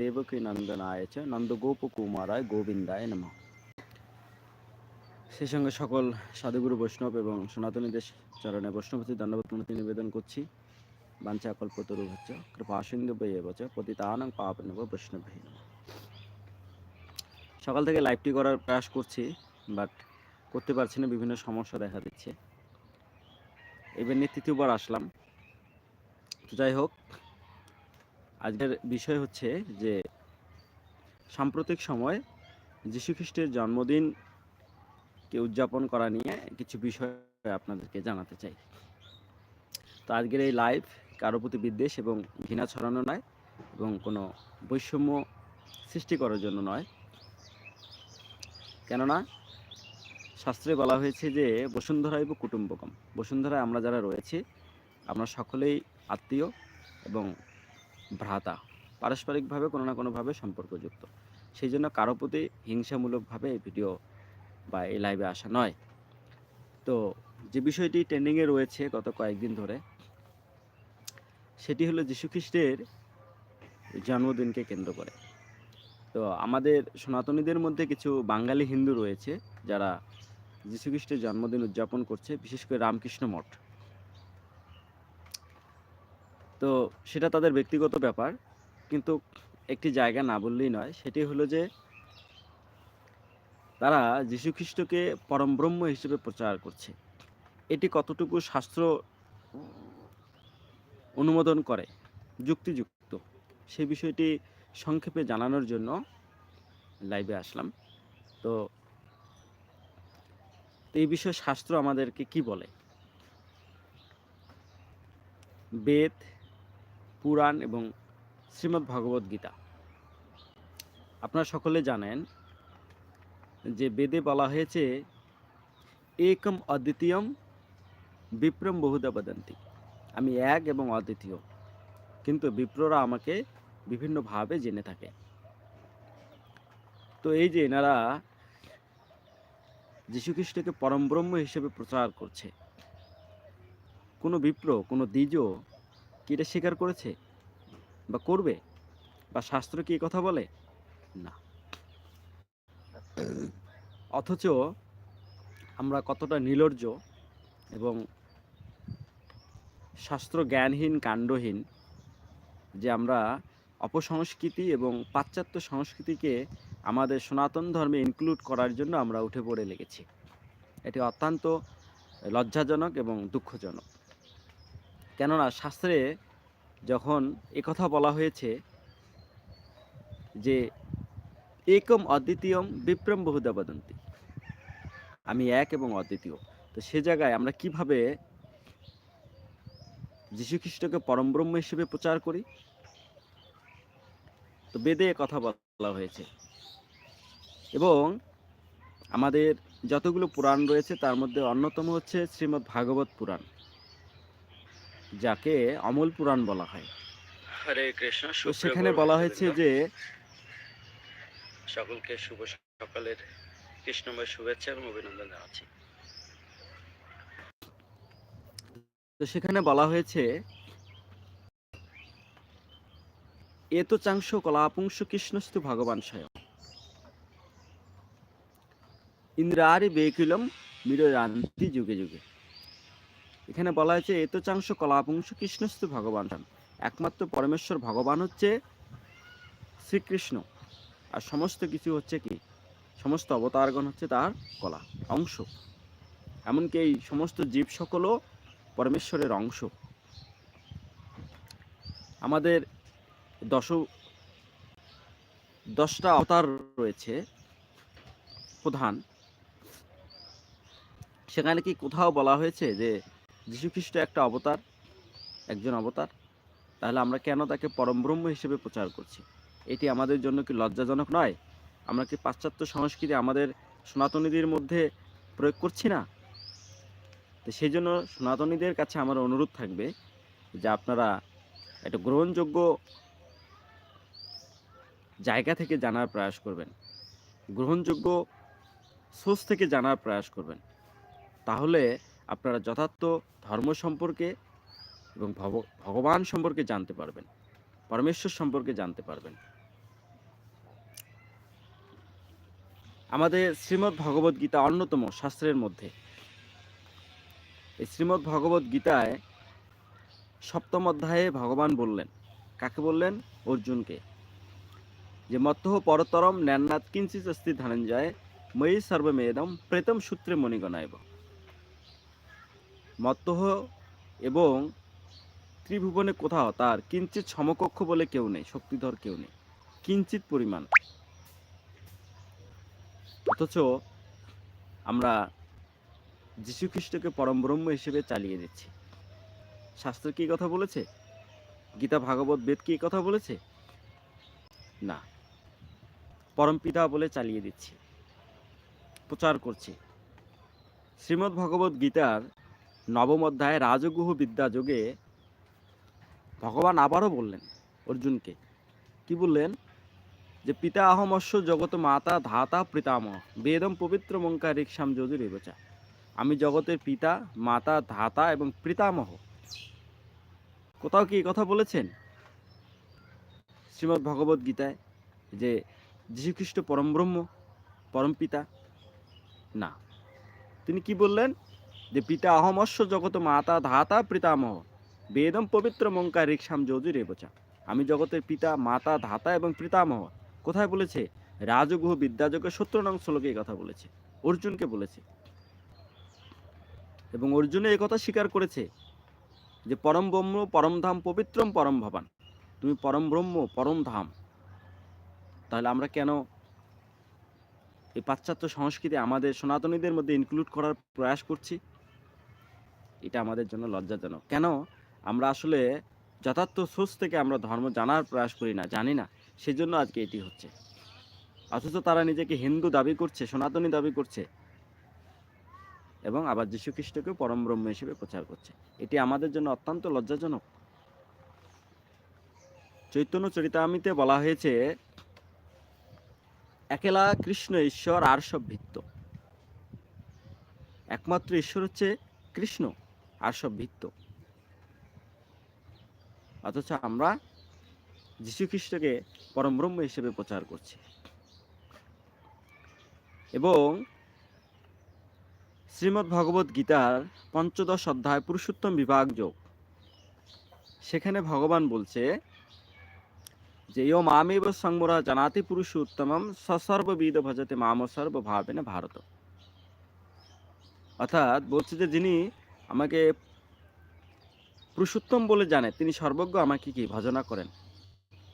দেবকী নন্দনায় চ নন্দগোপ কুমারায় গোবিন্দায় নম সেই সঙ্গে সকল সাধুগুরু বৈষ্ণব এবং সনাতনীদের চরণে বৈষ্ণবতী প্রণতি নিবেদন করছি। বাঞ্ছা কল্পতরু হচ্ছ কৃপা সিন্ধু বয়ে বচ, পতিতানং পাপনব বৈষ্ণবী নম। সকাল থেকে লাইভটি করার প্রয়াস করছি বাট করতে পারছি না, বিভিন্ন সমস্যা দেখা দিচ্ছে। এবার নিয়ে তৃতীয়বার আসলাম। তো যাই হোক আজকের বিষয় হচ্ছে যে সাম্প্রতিক সময় যীশুখ্রিস্টের জন্মদিনকে উদযাপন করা নিয়ে কিছু বিষয় আপনাদেরকে জানাতে চাই। তো আজকের এই লাইভ কারও প্রতি বিদ্বেষ এবং ঘৃণা ছড়ানো নয় এবং কোনো বৈষম্য সৃষ্টি করার জন্য নয়। কেননা শাস্ত্রে বলা হয়েছে যে বসুন্ধরাইব কুটুম্বকম। বসুন্ধরায় আমরা যারা রয়েছি, আমরা সকলেই আত্মীয় এবং ভ্রাতা পারস্পরিকভাবে কোনো না কোনোভাবে সম্পর্কযুক্ত। সেই জন্য কারও প্রতি হিংসামূলকভাবে এই ভিডিও বা এই লাইভে আসা নয়। তো যে বিষয়টি ট্রেন্ডিংয়ে রয়েছে গত কয়েকদিন ধরে, সেটি হলো যীশুখ্রিস্টের জন্মদিনকে কেন্দ্র করে। তো আমাদের সনাতনীদের মধ্যে কিছু বাঙালি হিন্দু রয়েছে যারা যীশুখ্রিস্টের জন্মদিন উদযাপন করছে, বিশেষ করে রামকৃষ্ণ মঠ। তো সেটা তাদের ব্যক্তিগত ব্যাপার। কিন্তু একটি জায়গা না বললেই নয়, সেটি হলো যে তারা যীশুখ্রিস্টকে পরম ব্রহ্ম হিসেবে প্রচার করছে। এটি কতটুকু শাস্ত্র অনুমোদন করে, যুক্তিযুক্ত সেই বিষয়টি সংক্ষেপে জানানোর জন্য লাইভে আসলাম। তো এই বিষয়ে শাস্ত্র আমাদেরকে কি বলে? বেদ পুরাণ এবং শ্রীমদ্ ভগবদ গীতা। আপনারা সকলে জানেন যে বেদে বলা হয়েছে, একম অদ্বিতীয়ম বিপ্রম বহুদা বদন্তি। আমি এক এবং অদ্বিতীয়, কিন্তু বিপ্ররা আমাকে বিভিন্নভাবে জেনে থাকে। তো এই যে এনারা যীশুখ্রিস্টকে পরম ব্রহ্ম হিসেবে প্রচার করছে। কোনো বিপ্র, কোনো দ্বিজ কি এটা স্বীকার করেছে? বা করবে? বা শাস্ত্র কি কথা বলে? না। অথচ আমরা কতটা নির্লজ্জ এবং শাস্ত্র জ্ঞানহীন কাণ্ডহীন যে আমরা অপসংস্কৃতি এবং পাশ্চাত্য সংস্কৃতিকে আমাদের সনাতন ধর্মে ইনক্লুড করার জন্য আমরা উঠে পড়ে লেগেছি। এটি অত্যন্ত লজ্জাজনক এবং দুঃখজনক। কেননা শাস্ত্রে যখন কথা বলা হয়েছে যে একম অদ্বিতীয়ম বিপ্রম বহুদা বদন্তি। আমি এক এবং অদ্বিতীয়। তো সে জায়গায় আমরা কীভাবে যীশুখ্রিস্টকে পরম ব্রহ্ম হিসেবে প্রচার করি? তো বেদে কথা বলা হয়েছে। এবং আমাদের যতগুলো পুরাণ রয়েছে, তার মধ্যে অন্যতম হচ্ছে শ্রীমদ্ ভাগবত পুরাণ। যাকে অমল পুরাণ বলা হয়। হরে কৃষ্ণ তো সেখানে বলা হয়েছে যে সকলকে শুভ সকালের কৃষ্ণময় শুভেচ্ছা এবং অভিনন্দন জানাচ্ছি। তো সেখানে বলা হয়েছে এ তো চাংশ কলাপুংশ কৃষ্ণস্তু ভগবান স্বয়ং। ইন্দ্রারি বেকুলম মিরান্তি যুগে যুগে। এখানে বলা হয়েছে, এত চাংশ কলাপুংশ কৃষ্ণস্তু ভগবান। একমাত্র পরমেশ্বর ভগবান হচ্ছে শ্রীকৃষ্ণ। আর সমস্ত কিছু হচ্ছে কি? সমস্ত অবতারগণ হচ্ছে তার কলা অংশ। এমনকি এই সমস্ত জীব সকলও পরমেশ্বরের অংশ। আমাদের দশ, দশটা অবতার রয়েছে প্রধান। সেখানে কি কোথাও বলা হয়েছে যে যীশুখ্রিস্ট একটা অবতার, একজন অবতার। তাহলে আমরা কেন তাকে পরম ব্রহ্ম হিসেবে প্রচার করছি? এটি আমাদের জন্য কি লজ্জাজনক নয়? আমরা কি পাশ্চাত্য সংস্কৃতি আমাদের সনাতনীদের মধ্যে প্রয়োগ করছি না? তো সেই জন্য সনাতনীদের কাছে আমার অনুরোধ থাকবে যে আপনারা একটা গ্রহণযোগ্য জায়গা থেকে জানার প্রয়াস করবেন। গ্রহণযোগ্য সোর্স থেকে জানার প্রয়াস করবেন। তাহলে আপনারা যথার্থ ধর্ম সম্পর্কে এবং ভগবান সম্পর্কে জানতে পারবেন, পরমেশ্বর সম্পর্কে জানতে পারবেন। আমাদের শ্রীমদ্ ভগবত গীতা অন্যতম শাস্ত্রের মধ্যে। এই শ্রীমদ্ ভগবত গীতায় সপ্তম অধ্যায়ে ভগবান বললেন, কাকে বললেন? অর্জুনকে। যে মত্তহ পরতরম ন্যান্নাত কিঞ্চিত অস্থি ধানঞ্জয়, ময়ী সর্বমেদম প্রেতম সূত্রে মণিগণায় মত্তহ এবং ত্রিভুবনে কোথাও তার কিঞ্চিত সমকক্ষ বলে কেউ নেই, শক্তিধর কেউ নেই কিঞ্চিত পরিমাণ। অথচ আমরা যীশু খ্রিস্টকে পরম ব্রহ্ম হিসেবে চালিয়ে দিচ্ছি। শাস্ত্র কি কথা বলেছে? গীতা, ভাগবত, বেদ কি কথা বলেছে? না। পরম পিতা বলে চালিয়ে দিচ্ছি। প্রচার করছি। শ্রীমদ্ ভগবত গীতার নবম অধ্যায় রাজগুহ বিদ্যা যোগে ভগবান আবারও বললেন অর্জুনকে। কি বললেন? যে পিতা আহমস্য জগত মাতা ধাতা পিতামহ বেদম পবিত্র মঙ্কা রিক্সাম যদি রেবচা। আমি জগতের পিতা, মাতা, ধাতা এবং পিতামহ। কোথাও কি কথা বলেছেন? শ্রীমদ্ ভগবত গীতায় যে যীশুখ্রিস্ট পরম ব্রহ্ম, পরম পিতা। না। তিনি কি বললেন? যে পিতা অহমস্য জগত মাতা ধাতা পিতামহ। বেদম পবিত্র মঙ্কা রিক্সাম যোজি রেবচা আমি জগতের পিতা, মাতা, ধাতা এবং পিতামহ। কোথায় বলেছে? রাজগুহ বিদ্যাযোগে সত্তর নং শ্লোকে এই কথা বলেছে। অর্জুনকে বলেছে। এবং অর্জুনে কথা স্বীকার করেছে যে, পরম ব্রহ্ম, পরম ধাম, পবিত্রম, পরম ভবান। তুমি পরম ব্রহ্ম, পরম ধাম। তাহলে আমরা কেন এই পাশ্চাত্য সংস্কৃতি আমাদের সনাতনীদের মধ্যে ইনক্লুড করার প্রয়াস করছি? এটা আমাদের জন্য লজ্জাজনক। কেন? আমরা আসলে যথার্থ সোর্স থেকে আমরা ধর্ম জানার প্রয়াস করি না, জানি না। সেজন্য আজকে এটি হচ্ছে। অথচ তারা নিজেকে হিন্দু দাবি করছে, সনাতনী দাবি করছে এবং আবার যীশু খ্রিস্টকে পরম ব্রহ্ম হিসেবে প্রচার করছে। এটি আমাদের জন্য অত্যন্ত লজ্জাজনক। চৈতন্য চরিতামিতে বলা হয়েছে, একেলা কৃষ্ণ ঈশ্বর আর সব ভিত্ত। একমাত্র ঈশ্বর হচ্ছে কৃষ্ণ। আর সব ভিত্ত। অথচ আমরা যীশু খ্রিস্টকে পরম ব্রহ্ম হিসেবে প্রচার করছি। এবং শ্রীমদ্ ভগবত গীতার পঞ্চদশ অধ্যায় পুরুষোত্তম বিভাগ যোগ। সেখানে ভগবান বলছে যে ইয় মামেব সংমরা জানাতি পুরুষ উত্তমম সসর্ববিদ ভজতে মাম সর্বভাবেন ভারত। অর্থাৎ বলছে যে, যিনি আমাকে পুরুষোত্তম বলে জানে। তিনি সর্বজ্ঞ আমাকে কি ভজনা করেন?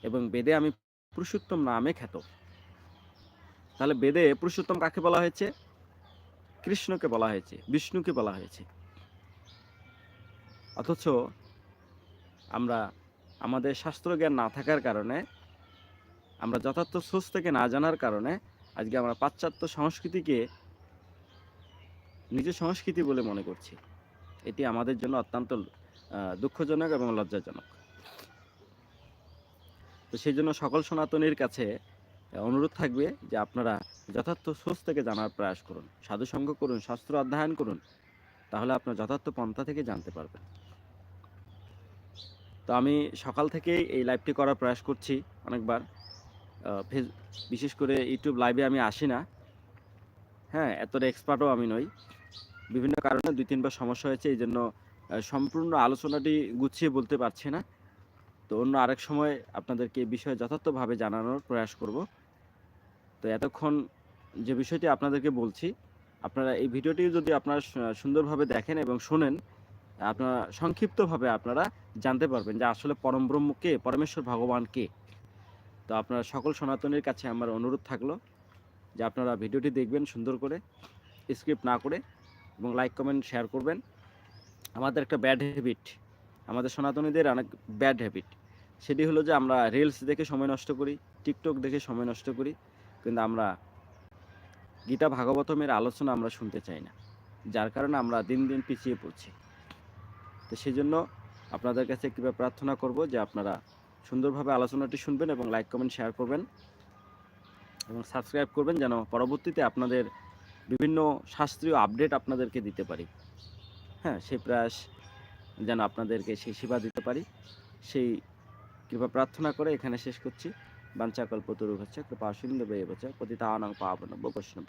এবং বেদে আমি পুরুষোত্তম নামে খ্যাত। তাহলে বেদে পুরুষোত্তম কাকে বলা হয়েছে? কৃষ্ণকে বলা হয়েছে, বিষ্ণুকে বলা হয়েছে। অথচ আমরা আমাদের শাস্ত্র জ্ঞান না থাকার কারণে, আমরা যথার্থ সোর্স থেকে না জানার কারণে, আজকে আমরা পাশ্চাত্য সংস্কৃতিকে নিজের সংস্কৃতি বলে মনে করছি। এটি আমাদের জন্য অত্যন্ত দুঃখজনক এবং লজ্জাজনক। তো সেই জন্য সকল সনাতনীর কাছে অনুরোধ থাকবে যে আপনারা যথার্থ সোর্স থেকে জানার প্রয়াস করুন, সাধুসঙ্গ করুন, শাস্ত্র অধ্যয়ন করুন, তাহলে আপনার যথার্থ পন্থা থেকে জানতে পারবেন। তো আমি সকাল থেকেই এই লাইভটি করার প্রয়াস করছি অনেকবার। বিশেষ করে ইউটিউব লাইভে আমি আসি না। হ্যাঁ এতটা এক্সপার্টও আমি নই। বিভিন্ন কারণে দুই তিনবার সমস্যা হয়েছে, এই জন্য সম্পূর্ণ আলোচনাটি গুছিয়ে বলতে পারছি না। তো অন্য আরেক সময় আপনাদেরকে এই বিষয়ে যথার্থভাবে জানানোর প্রয়াস করব। তো এতক্ষণ যে বিষয়টি আপনাদেরকে বলছি, আপনারা এই ভিডিওটি যদি আপনারা সুন্দরভাবে দেখেন এবং শোনেন, আপনারা সংক্ষিপ্তভাবে আপনারা জানতে পারবেন যে আসলে পরম ব্রহ্ম কে, পরমেশ্বর ভগবান কে। তো আপনারা সকল সনাতনের কাছে আমার অনুরোধ থাকল যে আপনারা ভিডিওটি দেখবেন সুন্দর করে স্ক্রিপ্ট না করে এবং লাইক কমেন্ট শেয়ার করবেন। আমাদের একটা ব্যাড হ্যাবিট আমাদের সনাতনীদের অনেক ব্যাড হ্যাবিট সেটি হলো যে আমরা রিলস দেখে সময় নষ্ট করি টিকটক দেখে সময় নষ্ট করি, কিন্তু আমরা গীতা ভাগবতমের আলোচনা আমরা শুনতে চাই না, যার কারণে আমরা দিন দিন পিছিয়ে পড়ছি। তো সেই জন্য আপনাদের কাছে কৃপা প্রার্থনা করব যে আপনারা সুন্দরভাবে আলোচনাটি শুনবেন এবং লাইক কমেন্ট শেয়ার করবেন। এবং সাবস্ক্রাইব করবেন যেন পরবর্তীতে আপনাদের বিভিন্ন শাস্ত্রীয় আপডেট আপনাদেরকে দিতে পারি। হ্যাঁ সেই প্রয়াস যেন আপনাদেরকে সেই সেবা দিতে পারি। সেই কৃপা প্রার্থনা করে এখানে শেষ করছি। বাঞ্চাকল্প তরু হচ্ছে কৃপা সিন্ধু পতিতা পতিতানং পাবন বৈষ্ণব